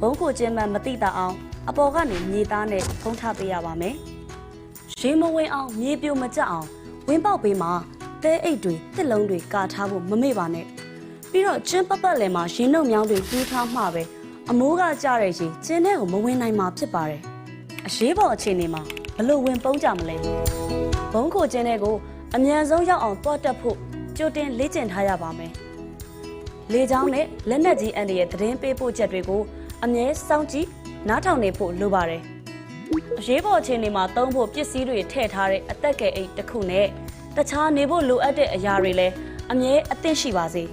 ဘုံကိုကျင်းမှန်မတိတာအောင်အပေါ်ကနေမြေသားနဲ့ဖုံးထားပေးရပါမယ်။ရေမဝင်အောင်မြေပြိုမကျအောင်ဝင်းပေါက်ပေးမှာသဲအိတ်တွေတစ်လုံးတွေကာထားဖို့မမေ့ပါနဲ့။ပြီးတော့ကျင်းပတ်ပတ်လည်မှာရေနှုတ်မြောင်းတွေတူးထားမှပဲအမိုးကကြတဲ့ရေကျင်းထဲကိုမဝင်နိုင်မှာဖြစ်ပါတယ်။အရေးပေါ်အခြေအနေမှာဘလို့ဝင်ပုန်းကြမလဲ။ဘုံကိုကျင်းတဲ့ကိုအမြန်ဆုံးရောက်အောင်တွားတက်ဖို့ကြိုတင်လေ့ကျင့်ထားရပါမယ်။လေချောင်းနဲ့လက်နက်ကြီးအန်ဒီရဲ့သတင်းပေးပို့ချက်တွေကို အမြဲစောင့်ကြည့်နားထောင်နေဖို့လိုပါတယ်။အရေးပေါ်အခြေအနေမှာသုံးဖို့ပစ္စည်းတွေထည့်ထားတဲ့အသက်ကယ်အိတ်တစ်ခုနဲ့တခြားနေဖို့လိုအပ်တဲ့အရာတွေလည်းအမြဲအသင့်ရှိပါစေ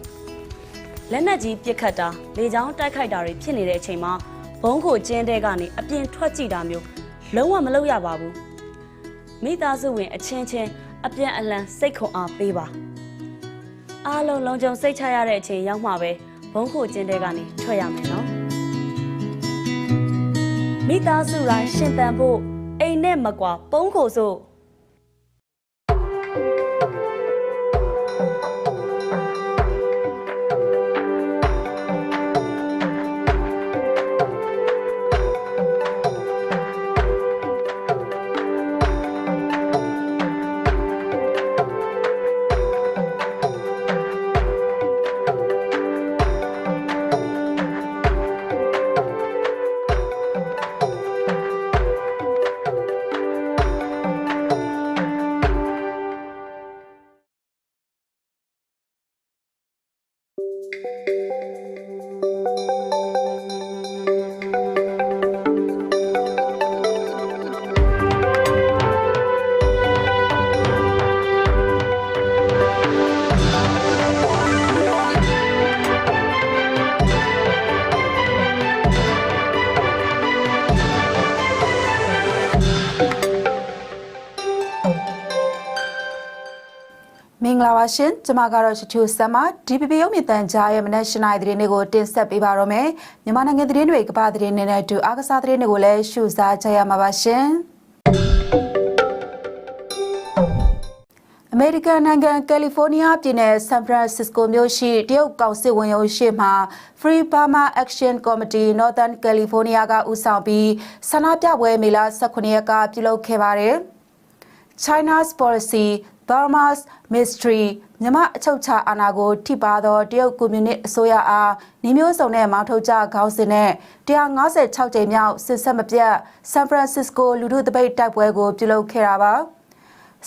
။လက်နက်ကြီးပစ်ခတ်တာလေချောင်းတိုက်ခိုက်တာတွေဖြစ်နေတဲ့အချိန်မှာဘုံကိုကျင်းတဲ့ကနေအပြင်ထွက်ကြည့်တာမျိုးလုံးဝမလုပ်ရပါဘူး။မိသားစုဝင်အချင်းချင်းအပြန်အလှန်စိတ်ခွန်အားပေးပါ။အားလုံးလုံးကြုံစိတ်ချရတဲ့အချိန်ရောက်မှပဲဘုံကိုကျင်းတဲ့ကနေထွက်ရမယ်နော်။ မိသားစုတိုင်းရှင်သန်ဖို့အိမ်နဲ့မကွာပုံးကိုစို့ ရှင်ကျွန်မကတော့ချချူဆမ်မ DPP ရုပ်မြင့်တန်ကြားရဲ့မနက်၈နာရီသတင်းတွေကိုတင်ဆက်ပေးပါတော့မယ်မြန်မာနိုင်ငံသတင်းတွေကမ္ဘာသတင်းတွေနဲ့အတူအားကစားသတင်းတွေကိုလည်းရှုစားကြရမှာပါရှင်အမေရိကန်နိုင်ငံကယ်လီဖိုးနီးယားပြည်နယ်ဆန်ဖရန်စစ္စကိုမြို့ရှိတရုတ်ကောင်စစ်ဝင်ရုံးရှိမှာ Free Burma Action Committee Northern California ကဦးဆောင်ပြီးဆန္ဒပြပွဲမေလ18ရက်ကပြုလုပ်ခဲ့ပါတယ်။ China's policy Burma's mystery မြန်မာအချုပ်ချာအာဏာကိုထိပါသောတရုတ်ကွန်မြူနစ်အစိုးရအားနှီးမျိုးစုံနဲ့မောင်းထုတ်ကြခေါင်းစဉ်နဲ့156ကြိမ်မြောက်စစ်ဆက်မပြတ်ဆန်ဖရန်စစ္စကိုလူထုတပိတ်တိုက်ပွဲကိုပြုလုပ်ခဲ့တာပါ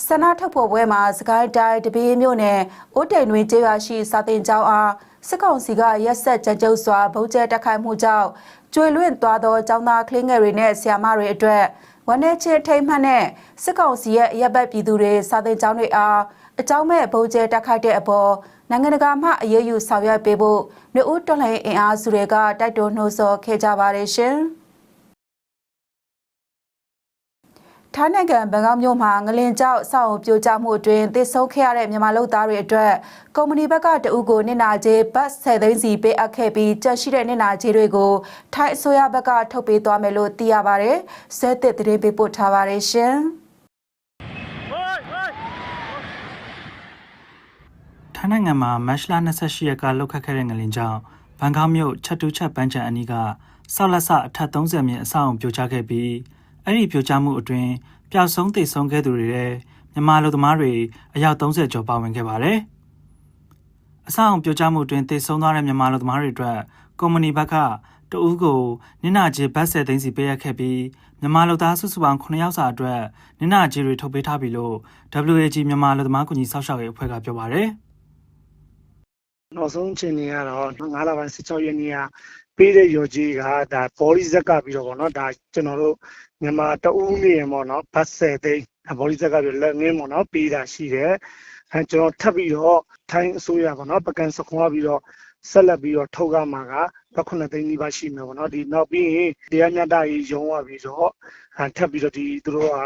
ဆန္ဒထုတ်ဖော်ပွဲမှာစကိုင်းတိုင်းတပင်းမြို့နယ်အိုးတိန်တွင်ကျေးရွာရှိစာတင်ကျောင်းအားစစ်ကောင်စီကရက်ဆက်ကြမ်းကြုတ်စွာဗုံးကျဲတိုက်ခိုက်မှုကြောင့်ကျွေလွင့်သွားသောကျောင်းသားကလေးငယ်တွေနဲ့ဆရာမတွေအတွက် ဝန်내ချင်းထိမ့်မှတ်နဲ့စစ်ကောင်စီရဲ့ရပ်ဘက်ပြည်သူတွေစာတင်ကျောင်းတွေအားအကြောင်းမဲ့ဗုံးကျဲတိုက်ခိုက်တဲ့အပေါ်နိုင်ငံတကာမှအရေးယူဆောင်ရွက်ပေးဖို့နှုတ်ဦးတော်လှန်ရေးအင်အားစုတွေကတိုက်တွန်းနှိုးဆော်ခဲ့ကြပါတယ်ရှင်။ ထိုင်းနိုင်ငံဘန်ကောက်မြို့မှာငလင်ကြောက်စောင့်ပြိုကျမှုအတွင်းသေဆုံးခဲ့ရတဲ့မြန်မာလူသားတွေအတွက်ကုမ္ပဏီဘက်ကတအုပ်ကိုနစ်နာကြေးဘတ်10သိန်းစီပေးအပ်ခဲ့ပြီးကြက်ရှိတဲ့နစ်နာကြေးတွေကိုထိုင်းအစိုးရဘက်ကထုတ်ပေးသွားမယ်လို့သိရပါတယ်။ဇက်သစ်သတင်းပေးပို့ထားပါတယ်ရှင်။ထိုင်းနိုင်ငံမှာမတ်လ28ရက်ကလှုပ်ခတ်ခဲ့တဲ့ငလင်ကြောင့်ဘန်ကောက်မြို့ချက်တူးချက်ပန်းချံအနီးကဆောက်လက်ဆအထက်30မြင့်အဆောက်အုံပြိုကျခဲ့ပြီး အဲ့ဒီပြိုကျမှုအတွင်းပျောက်ဆုံးသေဆုံးခဲ့သူတွေထဲမြန်မာလူသမားတွေအယောက်30ကျော်ပါဝင်ခဲ့ပါတယ်။အဆောက်အုံပြိုကျမှုအတွင်းသေဆုံးသွားတဲ့မြန်မာလူသမားတွေအတွက်ကုမ္ပဏီဘက်ကတဦးကိုနစ်နာကြေးဘတ်10သိန်းစီပေးရခဲ့ပြီးမြန်မာလူသားစုစုပေါင်း9ယောက်စာအတွက်နစ်နာကြေးတွေထုတ်ပေးထားပြီလို့ WAG မြန်မာလူသမားကူညီစောင့်ရှောက်ရေးအဖွဲ့ကပြောပါတယ်။နောက်ဆုံးအချိန်တွေကတော့9လပိုင်း16ရက်နေ့ကပေးတဲ့ရော်ကြီးကဒါဘော်လီဇက်ကပြီးတော့ဗောနော်ဒါကျွန်တော်တို့ မြန်မာတအူးနေရပေါ့နော်ဘတ်10သိန်းဘော်လီဇက်ကပြီးလက်ငင်းပေါ့နော်ပေးတာရှိတယ်အဲကျွန်တော်ထပ်ပြီးတော့ထိုင်းအစိုးရပေါ့နော်ပကံစခွန်ပြီးတော့ဆက်လက်ပြီးတော့ထုတ်ရမှာက9သိန်းနီးပါးရှိမယ်ပေါ့နော်ဒီနောက်ပြီးရင်တရားမျှတရေးရုံးရပြီးတော့ထပ်ပြီးတော့ဒီသူတို့က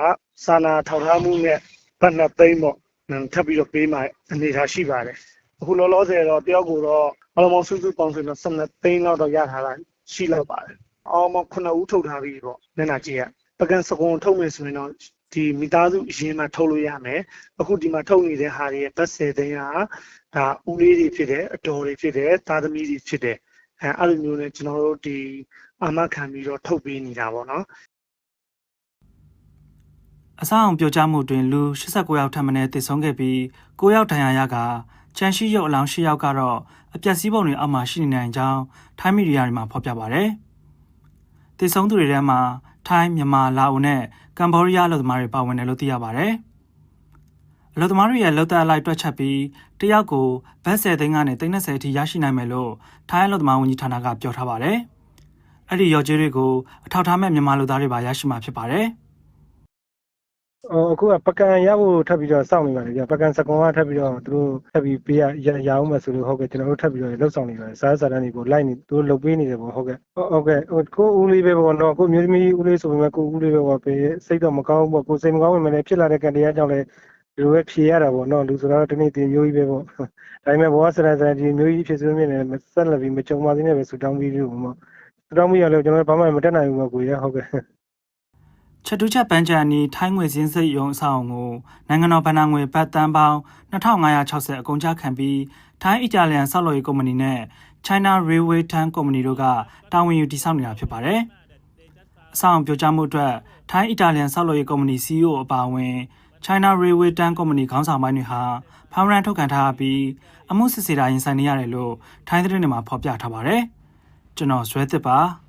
စာနာထောက်ထားမှုနဲ့ဘတ်2သိန်းပေါ့ထပ်ပြီးတော့ပေးမှအနေထားရှိပါတယ်အခုလောလောဆယ်တော့တယောက်ကိုတော့အလုံးပေါင်းစုစုပေါင်းဆိုတော့12သိန်းလောက်တော့ရထားတာရှိလောက်ပါတယ်။အောင်မ9ဦးထုတ်ထားပြီပေါ့။မျက်နှာကြီးက ပကံစကွန်ထုတ်မယ်ဆိုရင်တော့ဒီမိသားစုအရင်မှထုတ်လို့ရမယ်။အခုဒီမှာထုတ်နေတဲ့ဟာတွေရဲ့ဘတ်10သိန်းကဒါဦးလေးတွေဖြစ်တယ်အတော်တွေဖြစ်တယ်သားသမီးတွေဖြစ်တယ်။အဲအဲအဲ့လိုမျိုးနဲ့ကျွန်တော်တို့ဒီအာမခံပြီးတော့ထုတ်ပေးနေတာပေါ့နော်အဆောက်အုံပြိုကျမှုတွင်လူ89ယောက်ထပ်မံသေဆုံးခဲ့ပြီး9ယောက်ဒဏ်ရာရကချန်ရှိရုပ်အလောင်း10ယောက်ကတော့အပျက်စီးပုံတွေအောက်မှာရှိနေနိုင်ကြောင်းထိုင်းမီဒီယာတွေမှာဖော်ပြပါဗျ။သေဆုံးသူတွေထဲမှာ ထိုင်းမြန်မာလာအိုနဲ့ကမ်ဘောဒီးယားအလုပ်သမားတွေပါဝင်တယ်လို့သိရပါဗျ။အလုပ်သမားတွေရဲ့လောက်သက်အလိုက်တွက်ချက်ပြီးတယောက်ကိုဘတ်10သိန်းကနေ30အထိရရှိနိုင်မယ်လို့ထိုင်းအလုပ်သမားဝန်ကြီးဌာနကပြောထားပါတယ်။အဲ့ဒီရော်ကျေးတွေကိုအထောက်ထားမဲ့မြန်မာလူသားတွေပါရရှိမှာဖြစ်ပါတယ်။ ဟိုအခုကပကံရဖို့ထပ်ပြီးတော့စောင့်နေပါတယ်ဗျပကံစကွန်ကထပ်ပြီးတော့သူတို့ထပ်ပြီးပေးရရရအောင်မယ်ဆိုလို့ဟုတ်ကဲ့ကျွန်တော်တို့ထပ်ပြီးတော့လှုပ်ဆောင်နေပါတယ်စားစားတန်းတွေပေါ့လိုက်နေသူတို့လှုပ်ပေးနေတယ်ပေါ့ဟုတ်ကဲ့ဟုတ်ကဲ့ဟိုကိုဦးလေးပဲပေါ့နော်ကိုမျိုးသမီးဦးလေးဆိုပေမဲ့ကိုဦးလေးပဲပေါ့ပေးစိတ်တော့မကောင်းဘူးပေါ့ကိုစိတ်မကောင်းဝင်လည်းဖြစ်လာတဲ့ကံတရားကြောင့်လည်းဒီလိုပဲဖြေရတာပေါ့နော်လူဆိုတော့ဒီနေ့ဒီမျိုးကြီးပဲပေါ့ဒါပေမဲ့ဘောဆရဆရဒီမျိုးကြီးဖြစ်စိုးမြင်နေဆက်လက်ပြီးမကြုံပါသေးနဲ့ပဲဆူတောင်းပြီးပြီပေါ့ဆူတောင်းပြီးရလို့ကျွန်တော်ဘာမှမတက်နိုင်ဘူးပေါ့ကိုရဟုတ်ကဲ့ ချက်တူးချက်ပန်းချန်အနီးထိုင်းငွေစင်းစိတ်ရုံအဆောင်အုံကိုနိုင်ငံတော်ဗဏ္ဍာငွေဘတ်တန်ပေါင်း2560အကုန်ကျခံပြီးထိုင်းအီတာလျန်ဆောက်လုပ်ရေးကုမ္ပဏီနဲ့ China Railway Tan ကုမ္ပဏီတို့ကတာဝန်ယူတည်ဆောက်နေတာဖြစ်ပါတယ်။အဆောင်အုံပြိုကျမှုအတွက်ထိုင်းအီတာလျန်ဆောက်လုပ်ရေးကုမ္ပဏီ CEO အပါအဝင် China Railway Tan ကုမ္ပဏီခေါင်းဆောင်ပိုင်းတွေဟာဖောင်ရန်ထုတ်ခံထားပြီးအမှုစစ်ဆေးတာရင်ဆိုင်နေရတယ်လို့ထိုင်းသတင်းတွေမှာဖော်ပြထားပါတယ်။ကျွန်တော်ဇွဲသစ်ပါ။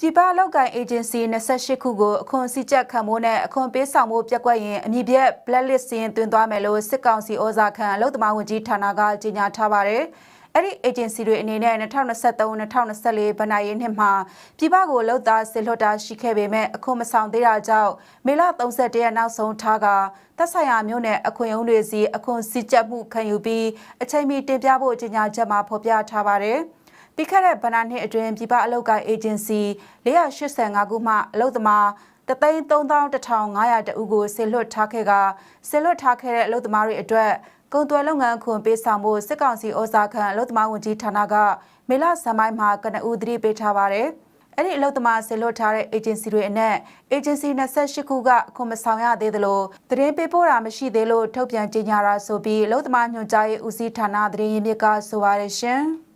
ပြည်ပလောက်ကိုင် agency 28ခုကိုအခွန်စည်းကြပ်ခံမိုးနဲ့အခွန်ပေးဆောင်မှုပြက်ကွက်ရင်အမည်ပြက် blacklist စရင်သွင်းသွားမယ်လို့စစ်ကောင်စီဩဇာခံအလုပ်သမားဝန်ကြီးဌာနကကြေညာထားပါတယ်။အဲ့ဒီ agency တွေအနေနဲ့2023-2024ဘဏ္ဍာရေးနှစ်မှာပြည်ပကိုလောက်သားစစ်လွှတ်တာရှိခဲ့ပေမဲ့အခွန်မဆောင်သေးတာကြောင့်မေလ31ရက်နောက်ဆုံးထားကသက်ဆိုင်ရာမြို့နယ်အခွင့်အုံတွေစီအခွန်စည်းကြပ်မှုခံယူပြီးအချိန်မီတင်ပြဖို့ကြေညာချက်မှာဖော်ပြထားပါတယ်။ ပြီးခဲ့တဲ့ဗဏ္ဍာနှစ်အတွင်းပြည်ပအလုပ်ကိုင် agency 485ခုမှအလုပ်သမား331,500တဦးကိုဆေလွတ်ထားခဲ့ကဆေလွတ်ထားခဲ့တဲ့အလုပ်သမားတွေအတွက်ကုန်သွယ်လုပ်ငန်းခွန်ပေးဆောင်မှုစစ်ကောင်စီဩဇာခံအလုပ်သမားဝန်ကြီးဌာနကမေလဇန်ပိုင်းမှာကနဦးသတိပေးထားပါတယ်။အဲ့ဒီအလုပ်သမားဆေလွတ်ထားတဲ့ agency တွေအနက် agency 28ခုကအခွန်မဆောင်ရသေးသလိုသတင်းပေးပို့တာမရှိသေးလို့ထုတ်ပြန်ကြေညာတာဆိုပြီးအလုပ်သမားညွှန်ကြားရေးဦးစီးဌာနသတင်းရင်းမြစ်ကဆိုပါရရှင်။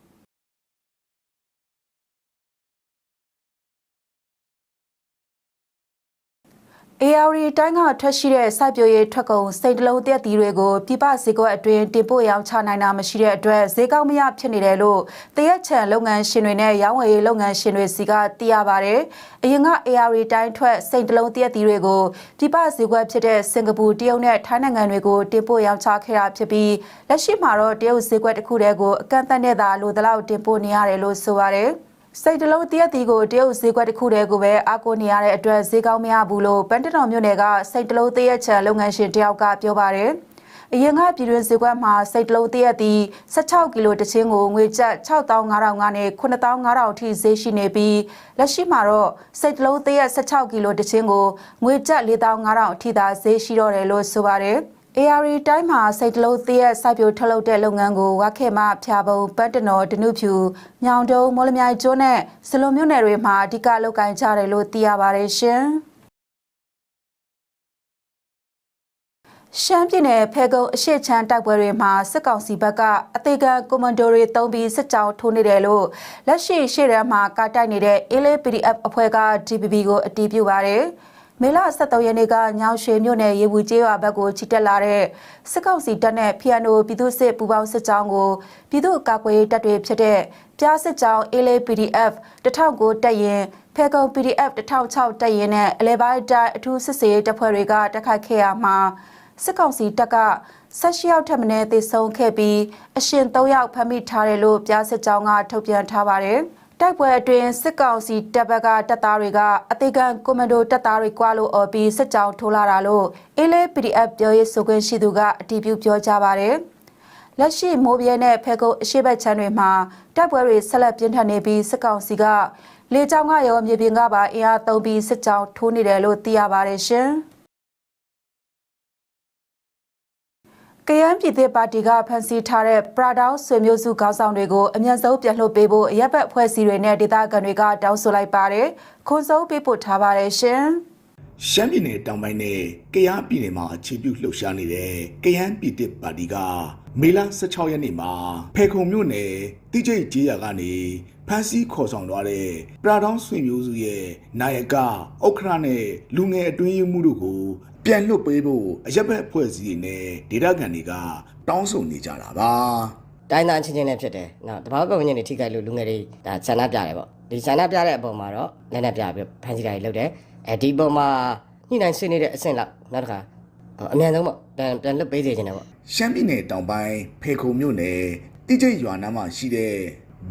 AR တိုင်းကထွက်ရှိတဲ့စိုက်ပျိုးရေးထွက်ကုန်စိတ်တလုံးတက်တီတွေကိုပြပဈေးကွက်အတွင်းတင်ပို့ရောင်းချနိုင်တာမရှိတဲ့အတွက်ဈေးကောင်းမရဖြစ်နေတယ်လို့တရက်ချံလုပ်ငန်းရှင်တွေနဲ့ရောင်းဝယ်ရေးလုပ်ငန်းရှင်တွေစီကသိရပါတယ်။အရင်က AR တိုင်းထွက်စိတ်တလုံးတက်တီတွေကိုပြပဈေးကွက်ဖြစ်တဲ့စင်ကာပူတရုတ်နဲ့ထိုင်းနိုင်ငံတွေကိုတင်ပို့ရောင်းချခဲ့တာဖြစ်ပြီးလက်ရှိမှာတော့တရုတ်ဈေးကွက်တစ်ခုတည်းကိုအကန့်အသတ်နဲ့သာလိုတလောက်တင်ပို့နေရတယ်လို့ဆိုပါတယ်။ စိတ်တလုံးတရက်တီကိုတရုတ်ဈေးကွက်တစ်ခုတည်းကိုပဲအားကိုးနေရတဲ့အတွက်ဈေးကောင်းမရဘူးလို့ပန်းတတော်မြို့နယ်ကစိတ်တလုံးတရက်ချံလုပ်ငန်းရှင်တယောက်ကပြောပါတယ်။အရင်ကပြည်တွင်းဈေးကွက်မှာစိတ်တလုံးတရက်တီ16ကီလိုတစ်ချင်းကိုငွေကျပ်6500ကနေ9500အထိဈေးရှိနေပြီးလက်ရှိမှာတော့စိတ်တလုံးတရက်16ကီလိုတစ်ချင်းကိုငွေကျပ်4500အထိသာဈေးရှိတော့တယ်လို့ဆိုပါတယ်။ AR တိုင်းမှာစိတ်တလုံးသရက်စိုက်ပျိုးထုတ်လုပ်တဲ့လုပ်ငန်းကိုဝါခေမဖျာပုံပန်းတနော်ဒနုဖြူညောင်တုံမော်လမြိုင်ကျွန်းနဲ့စလုံမြို့နယ်တွေမှာအဓိကလုပ်ကိုင်ကြတယ်လို့သိရပါတယ်ရှင်ရှမ်းပြည်နယ်ဖဲကုံအရှိချမ်းတိုက်ပွဲတွေမှာစစ်ကောင်စီဘက်ကအသေးကကွန်မန်ဒိုတွေတုံးပြီးစစ်ကြောင်းထိုးနေတယ်လို့လက်ရှိရှေ့တန်းမှာကာတိုက်နေတဲ့ ALA PDF အဖွဲ့က DPP ကိုအတည်ပြုပါတယ်။ မေလ23ရက်နေ့ကညောင်ရွှေမြို့နယ်ရေဘူးကျေးရွာဘက်ကိုချီတက်လာတဲ့စစ်ကောင်စီတပ်နဲ့ဖီယန်နိုပြည်သူ့စစ်ပူးပေါင်းစစ်ကြောင်းကိုပြည်သူ့ကာကွယ်ရေးတပ်တွေဖြစ်တဲ့ပြားစစ်ကြောင်း ALA PDF 1009တပ်ရင်ဖဲကုံ PDF 1006တပ်ရင်နဲ့အလဲပိုင်းတိုင်းအထူးစစ်စေးတပ်ဖွဲ့တွေကတိုက်ခိုက်ခဲ့ရမှာစစ်ကောင်စီတပ်ကဆက်ရှိရောက်ထက်မင်းသေဆုံးခဲ့ပြီးအရှင်၃ယောက်ဖမ်းမိထားတယ်လို့ပြားစစ်ကြောင်းကထုတ်ပြန်ထားပါတယ်။ တိုက်ပွဲအတွင်းစစ်ကောင်စီတပ်ဘက်ကတပ်သားတွေကအသေးခံကွန်မန်ဒိုတပ်သားတွေကွာလို့အော်ပြီးစစ်ကြောင်းထိုးလာတာလို့အေးလေး PDF ပြောရေးဆိုခွင့်ရှိသူကအတည်ပြုပြောကြားပါတယ်။လက်ရှိမိုးပြဲနဲ့ဖဲကုတ်အရှိတ်ချမ်းတွေမှာတိုက်ပွဲတွေဆက်လက်ပြင်းထန်နေပြီးစစ်ကောင်စီကလေကြောင်းကရောမြေပြင်ကပါအင်အားသုံးပြီးစစ်ကြောင်းထိုးနေတယ်လို့သိရပါတယ်ရှင်။ ကယန်းပြည်သစ်ပါတီကဖန်ဆီးထားတဲ့ပရာဒေါဆွေမျိုးစုခေါင်းဆောင်တွေကိုအမြန်ဆုံးပြန်လွှတ်ပေးဖို့ရပ်ဘက်ဖွဲ့စည်းတွေနဲ့ဒေသခံတွေကတောင်းဆိုလိုက်ပါတယ်။ခွန်စုံပေးပို့ထားပါတယ်ရှင်။ရှမ်းပြည်နယ်တောင်ပိုင်းနဲ့ကယားပြည်နယ်မှာအခြေပြုလှုပ်ရှားနေတဲ့ကယန်းပြည်တစ်ပါတီကမေလ16ရက်နေ့မှာဖေခုံမြို့နယ်တိကျိတ်ကျေးရွာကနေဖမ်းဆီးခေါ်ဆောင်သွားတဲ့ပရာဒေါင်းဆွေမျိုးစုရဲ့နာယကဥက္ခရနဲ့လူငယ်အတွင်းရေးမှုတို့ကို ပြန်လွတ်ပေးဖို့အရက်ဘက်အဖွဲ့အစည်းတွေနဲ့ဒေသခံတွေကတောင်းဆိုနေကြတာပါတိုင်းသားချင်းချင်းနဲ့ဖြစ်တယ်။နောက်တဘာပတ်ဝန်းကျင်တွေထိခိုက်လို့လူငယ်တွေဒါဆန္ဒပြတယ်ပေါ့။ဒီဆန္ဒပြတဲ့အပေါ်မှာတော့လက်နဲ့ပြပြီးဖန်စီတာတွေလုပ်တယ်။အဲဒီအပေါ်မှာညှိနှိုင်းဆွေးနွေးတဲ့အဆင့်လောက်နောက်တစ်ခါအမြန်ဆုံးပေါ့ပြန်ပြန်လွတ်ပေးစေချင်တယ်ပေါ့ရှမ်းပြည်နယ်တောင်ပိုင်းဖေခုံမြို့နယ်တိကျိတ်ရွာနားမှာရှိတဲ့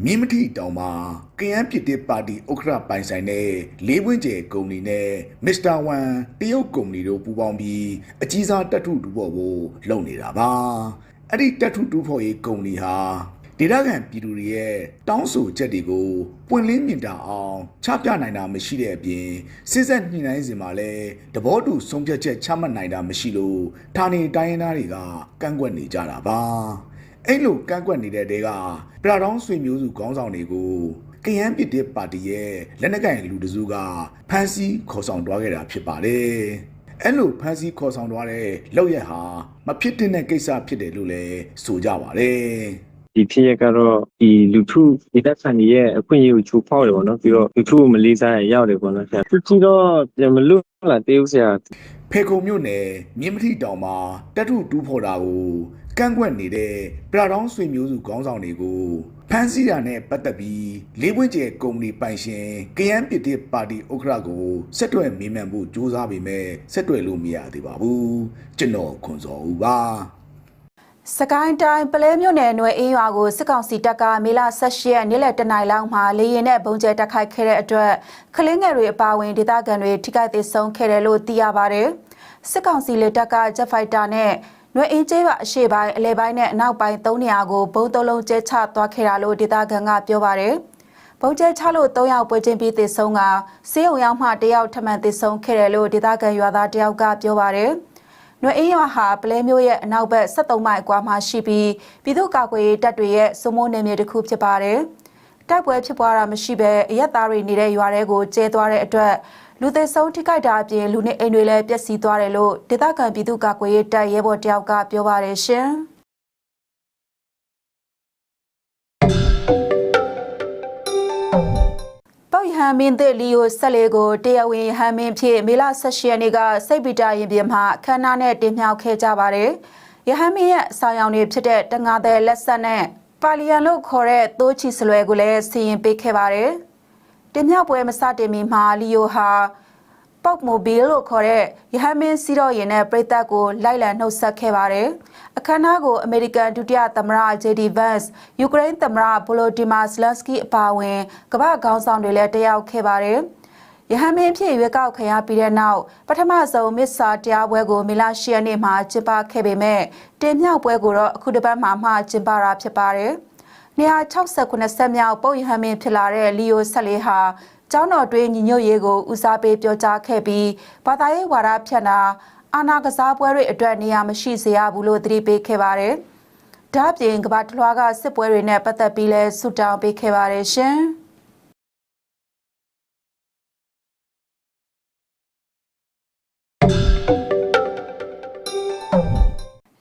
မြင်းမထီတောင်မှာကယန်းပြည်တစ်ပါတီဥက္ကဋ္ဌပိုင်ဆိုင်တဲ့လေးပွင့်ကျဲကုမ္ပဏီနဲ့မစ္စတာဝန်တရုတ်ကုမ္ပဏီတို့ပူးပေါင်းပြီးအကြီးစားတက်ထုတူဖို့ကိုလုပ်နေတာပါအဲ့ဒီတက်ထုတူဖို့ရေးကုမ္ပဏီဟာဒေသခံပြည်သူတွေရဲ့တောင်းဆိုချက်တွေကိုပွင့်လင်းမြင်တာအောင်ချပြနိုင်တာမရှိတဲ့အပြင်စစ်ဆက်ညှိနှိုင်းစဉ်မှာလည်းတဘောတူဆုံးဖြတ်ချက်ချမှတ်နိုင်တာမရှိလို့ဌာနေတိုင်းရင်းသားတွေကကန့်ကွက်နေကြတာပါ အဲ့လိုကန့်ကွက်နေတဲ့တဲကပရာဒေါင်းဆွေမျိုးစုခေါင်းဆောင်တွေကိုကယန်းပစ်တဲ့ပါတီရဲ့လက်နက်ကင်လူတစုကဖမ်းဆီးခေါ်ဆောင်သွားခဲ့တာဖြစ်ပါတယ်အဲ့လိုဖမ်းဆီးခေါ်ဆောင်သွားတဲ့လောက်ရက်ဟာမဖြစ်တဲ့ကိစ္စဖြစ်တယ်လို့လည်းဆိုကြပါတယ်ဒီဖြစ်ရက်ကတော့ဒီလူထုဒေသခံတွေရဲ့အခွင့်အရေးကိုချိုးဖောက်တယ်ပေါ့နော်ပြီးတော့လူထုကိုမလေးစားရရောက်တယ်ပေါ့နော်ဆရာသူကြည့်တော့ပြန်မလို့လာတေးဦးဆရာဖေကုံမြို့နယ်မြင်းမထီတောင်မှာတက်ထုတူးဖော်တာကို ကန့်ကွက်နေတဲ့ပရာဒေါင်းဆွေမျိုးစုခေါင်းဆောင်တွေကိုဖမ်းဆီးတာနဲ့ပတ်သက်ပြီးလေးပွင့်ကျဲကုမ္ပဏီပိုင်ရှင်ကယန်းပစ်တစ်ပါတီဥက္ကဋ္ဌကိုဆက်တွယ်မေးမြန်းဖို့ကြိုးစားပေမဲ့ဆက်တွယ်လို့မရသေးပါဘူးကျွန်တော်ခွန်စော်ဦးပါစကိုင်းတိုင်းပလဲမြို့နယ်နွယ်အင်းရွာကိုစစ်ကောင်စီတပ်ကမေလ18ရက်နေ့လယ်တနိုင်လောက်မှာလေရင်နဲ့ပုံကျဲတက်ခိုက်ခဲ့တဲ့အတွက်ကလင်းငယ်တွေအပါအဝင်ဒေသခံတွေထိခိုက်သေးဆုံးခဲ့တယ်လို့သိရပါတယ်။စစ်ကောင်စီလေတပ်ကဂျက်ဖိုက်တာနဲ့ နွယ်အင်းကျေးရွာအရှေ့ပိုင်းအလဲပိုင်းနဲ့အနောက်ပိုင်း၃နေရာကိုဘုံသုံးလုံးကျဲချသွားခဲ့တာလို့ဒေသခံကပြောပါတယ်။ဘုံကျဲချလို့၃ယောက်ပွဲချင်းပြီးသေဆုံးကစေးုံရောက်မှ၁ယောက်ထပ်မံသေဆုံးခဲ့တယ်လို့ဒေသခံရွာသားတယောက်ကပြောပါတယ်။နွေအေးရွာဟာပလဲမျိုးရဲ့အနောက်ဘက်73မိုင်အကွာမှာရှိပြီးပြည်သူ့ကာကွယ်ရေးတပ်တွေရဲ့စုမိုးနယ်မြေတစ်ခုဖြစ်ပါတယ်။တိုက်ပွဲဖြစ်ပွားတာမရှိဘဲအရက်သားတွေနေတဲ့ရွာတွေကိုကျဲသွားတဲ့အတွက် လူသေဆုံးထိခိုက်တာအပြင်လူနေအိမ်တွေလည်းပျက်စီးသွားတယ်လို့ဒေသခံပြည်သူ့ကာကွယ်ရေးတပ်ရဲဘော်တယောက်ကပြောပါတယ်ရှင်။ပေါ့ဟန်မင်းတဲ့လီယိုဆက်လေကိုတရားဝင်ဟန်မင်းဖြစ်မေလ18ရက်နေ့ကစိတ်ပီတာရင်ပြင်မှာအခမ်းအနားနဲ့တင်မြှောက်ခဲ့ကြပါတယ်။ယဟန်မင်းရဲ့အဆောင်ရောင်တွေဖြစ်တဲ့တငါတဲ့လက်ဆက်နဲ့ပါလီယန်လို့ခေါ်တဲ့သိုးချီစလွယ်ကိုလည်းစီရင်ပေးခဲ့ပါတယ်။ တင်မြှောက်ပွဲမစတင်မီမှာလီယိုဟာပေါက်မိုဘီလ်လို့ခေါ်တဲ့ရဟန်းမင်းစီတော့ရင်နဲ့ပြည်သက်ကိုလိုက်လံနှုတ်ဆက်ခဲ့ပါတယ်။အခမ်းအနားကိုအမေရိကန်ဒုတိယသမ္မတ JD Vance ၊ယူကရိန်းသမ္မတ Volodymyr Zelensky အပါအဝင်ကမ္ဘာခေါင်းဆောင်တွေလည်းတက်ရောက်ခဲ့ပါတယ်။ရဟန်းမင်းဖြစ်ရွေးကောက်ခံရပြီးတဲ့နောက်ပထမဆုံးမစ္စာတရားပွဲကိုမေလ10ရက်နေ့မှာကျင်းပခဲ့ပေမဲ့တင်မြှောက်ပွဲကိုတော့အခုတစ်ပတ်မှမှကျင်းပတာဖြစ်ပါတယ်။ 169ဆက်မြောက်ပုတ်ရဟန်းမင်းဖြစ်လာတဲ့လီယိုဆက်လေးဟာကျောင်းတော်တွင်ညီညွတ်ရေးကိုဦးစားပေးပြောကြားခဲ့ပြီးဘာသာရေးဝါဒဖြန့်တာအာနာကစားပွဲတွေအတွက်နေရာမရှိစေရဘူးလို့သတိပေးခဲ့ပါတယ်။ဒါ့အပြင်ကမ္ဘာတစ်လွှားကစစ်ပွဲတွေနဲ့ပတ်သက်ပြီးလဲဆုတောင်းပေးခဲ့ပါတယ်ရှင်။။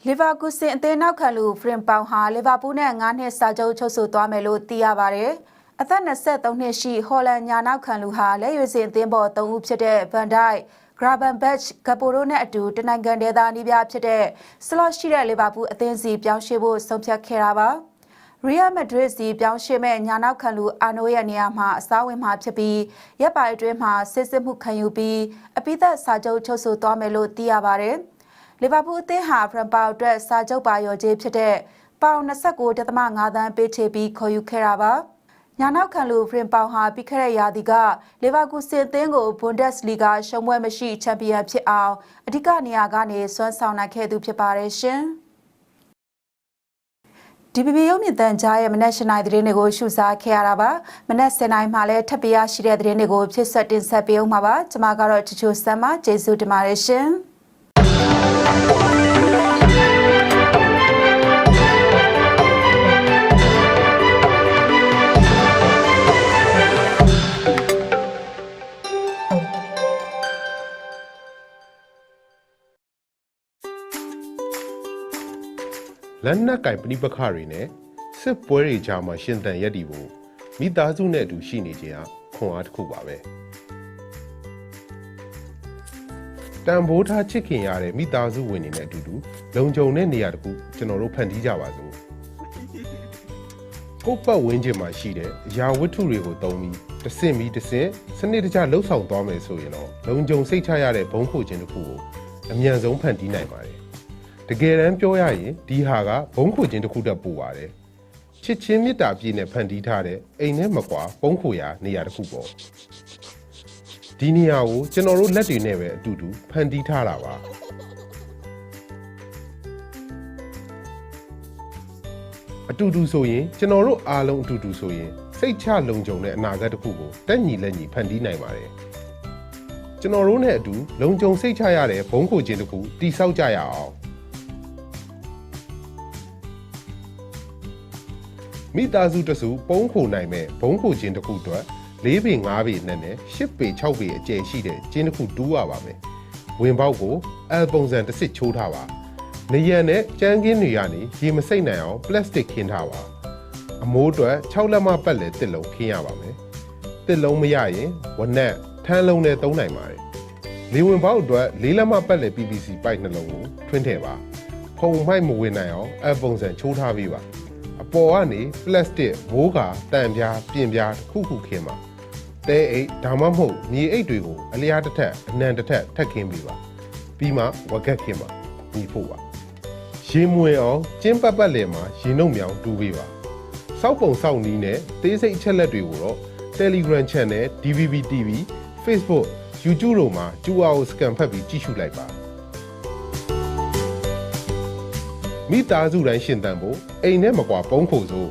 လီဗာပူးစင်အသင်းနောက်ခံလူဖရင်ပေါင်ဟာလီဗာပူးနဲ့9နှစ်စာချုပ်ချုပ်ဆိုသွားမယ်လို့သိရပါတယ်။အသက်23နှစ်ရှိဟော်လန်ညာနောက်ခံလူဟာလက်ရွေးစင်အသင်းပေါ်3ဦးဖြစ်တဲ့ဗန်ဒိုက်ဂရာဘန်ဘက်ချ်ဂပိုရိုနဲ့အတူတနိုင်ငံဒေသနီးပြဖြစ်တဲ့စလော့ရှိတဲ့လီဗာပူးအသင်းစီပြောင်းရွှေ့ဖို့ဆုံးဖြတ်ခဲ့တာပါ။ရီယယ်မက်ဒရစ်စီပြောင်းရွှေ့မဲ့ညာနောက်ခံလူအာနိုရဲ့နေရာမှာအစားဝင်မှာဖြစ်ပြီးရက်ပိုင်အတွင်းမှာစစ်စစ်မှုခံယူပြီးအပိသက်စာချုပ်ချုပ်ဆိုသွားမယ်လို့သိရပါတယ်။ လီဗာပူးအသင်းဟာဖရန်ပေါအတွက်စာချုပ်ပါရော်ကြေးဖြစ်တဲ့ပေါင်29.5သန်းပေးချေပြီးခေါ်ယူခဲ့တာပါ။ညာနောက်ခံလူဖရင်ပေါင်ဟာပြီးခဲ့တဲ့ရာသီကလီဗာပူးစင်အသင်းကိုဘွန်ဒက်စ်လီဂါရှုံးပွဲမရှိချန်ပီယံဖြစ်အောင်အဓိကနေရာကနေစွမ်းဆောင်နိုင်ခဲ့သူဖြစ်ပါတယ်ရှင်။ DPP ရုပ်မြင့်တန်ကြားရဲ့မနက်၈နိုင်သတင်းတွေကိုရှုစားခဲ့ရတာပါမနက်10နိုင်မှလည်းထပ်ပြရရှိတဲ့သတင်းတွေကိုဖြစ်ဆက်တင်ဆက်ပေးအောင်ပါပါကျွန်မကတော့ချီချိုဆမ်မကျေးဇူးတင်ပါတယ်ရှင် လက်နက်ကင်ပဏိပခတွေနဲ့စစ်ပွဲတွေကြားမှာရှင်သန်ရက်တည်ဖို့မိသားစုနဲ့အတူရှိနေခြင်းဟာခွန်အားတစ်ခုပါပဲ။ တန်ဖိုးထားချစ်ခင်ရတဲ့မိသားစုဝင်တွေနဲ့အတူတူလုံခြုံတဲ့နေရာတစ်ခုကျွန်တော်တို့ဖန်တီးကြပါစို့ကိုယ့်ပတ်ဝန်းကျင်မှာရှိတဲ့အရာဝတ္ထုတွေကိုသုံးပြီးတစ်စင့်ပြီးတစ်စင့်စနစ်တကျလှုပ်ဆောင်သွားမယ်ဆိုရင်တော့လုံခြုံစိတ်ချရတဲ့ဘုံခိုခြင်းတစ်ခုကိုအမြန်ဆုံးဖန်တီးနိုင်ပါတယ်တကယ်တမ်းပြောရရင်ဒီဟာကဘုံခိုခြင်းတစ်ခုတည်းပို့ပါတယ်ချစ်ချင်းမေတ္တာပြည့်နဲ့ဖန်တီးထားတဲ့အိမ်နဲ့မကွာဘုံခိုရာနေရာတစ်ခုပေါ့ ဒီနေရာကိုကျွန်တော်တို့လက်တွေနဲ့ပဲအတူတူဖန်တီးထားတာပါအတူတူဆိုရင်ကျွန်တော်တို့အားလုံးအတူတူဆိုရင်စိတ်ချလုံခြုံတဲ့အနာဂတ်တစ်ခုကိုတက်ညီလက်ညီဖန်တီးနိုင်ပါတယ်ကျွန်တော်တို့နဲ့အတူလုံခြုံစိတ်ချရတဲ့ဘုံခိုခြင်းတစ်ခုတည်ဆောက်ကြရအောင်မိသားစုတစုပုံးခိုနိုင်မဲ့ဘုံခိုခြင်းတစ်ခုအတွက် ၄ပေ၅ပေနဲ့နဲ့၈ပေ၆ပေအကျယ်ရှိတဲ့ကျင်းတစ်ခုတူးရပါမယ်ဝင်ပေါက်ကိုအယ်ပုံစံတစ်စစ်ချိုးထားပါနေရံနဲ့ကြမ်းကင်းတွေကနေရေမစိမ့်နိုင်အောင်ပလတ်စတစ်ခင်းထားပါအမိုးအတွက်6လက်မပတ်လည်တစ်လုံးခင်းရပါမယ်တစ်လုံးမရရင်ဝနက်ထန်းလုံးနဲ့သုံးနိုင်ပါတယ်လေဝင်ပေါက်အတွက်၄လက်မပတ်လည် PVC ပိုက်နှလုံးကိုထွင်းထည့်ပါဖုံမိုက်မဝင်နိုင်အောင်အပုံစံချိုးထားပေးပါအပေါ်ကနေပလတ်စတစ်မိုးကာတန်ပြားပြင်ပြားတစ်ခုခုခင်းပါ တဲအိတ်ဒါမှမဟုတ်မြေအိတ်တွေကိုအလျားတစ်ထက်အနံတစ်ထက်ထပ်ခင်းပေးပါပြီးမှဝက်ကက်ခင်းပါညီဖို့ပါရေမွေအောင်ကျင်းပတ်ပတ်လည်မှာရေနှုတ်မြောင်တူပေးပါစောက်ပုံစောက်နီးနဲ့သေးစိတ်အချက်လက်တွေကိုတော့ Telegram Channel DVB TV Facebook YouTube တို့မှာကျူအားကို scan ဖတ်ပြီးကြည့်ရှုလိုက်ပါမိသားစုတိုင်းရှင်သန်ဖို့အိမ်နဲ့မကွာပုံးခိုစို့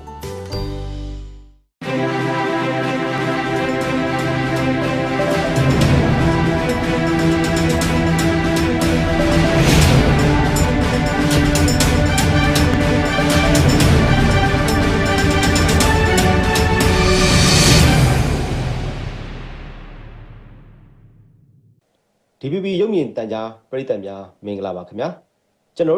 DPP ရုပ်မြင်တန်ကြားပရိသတ်များမင်္ဂလာပါခင်ဗျာကျွန်တော်တို့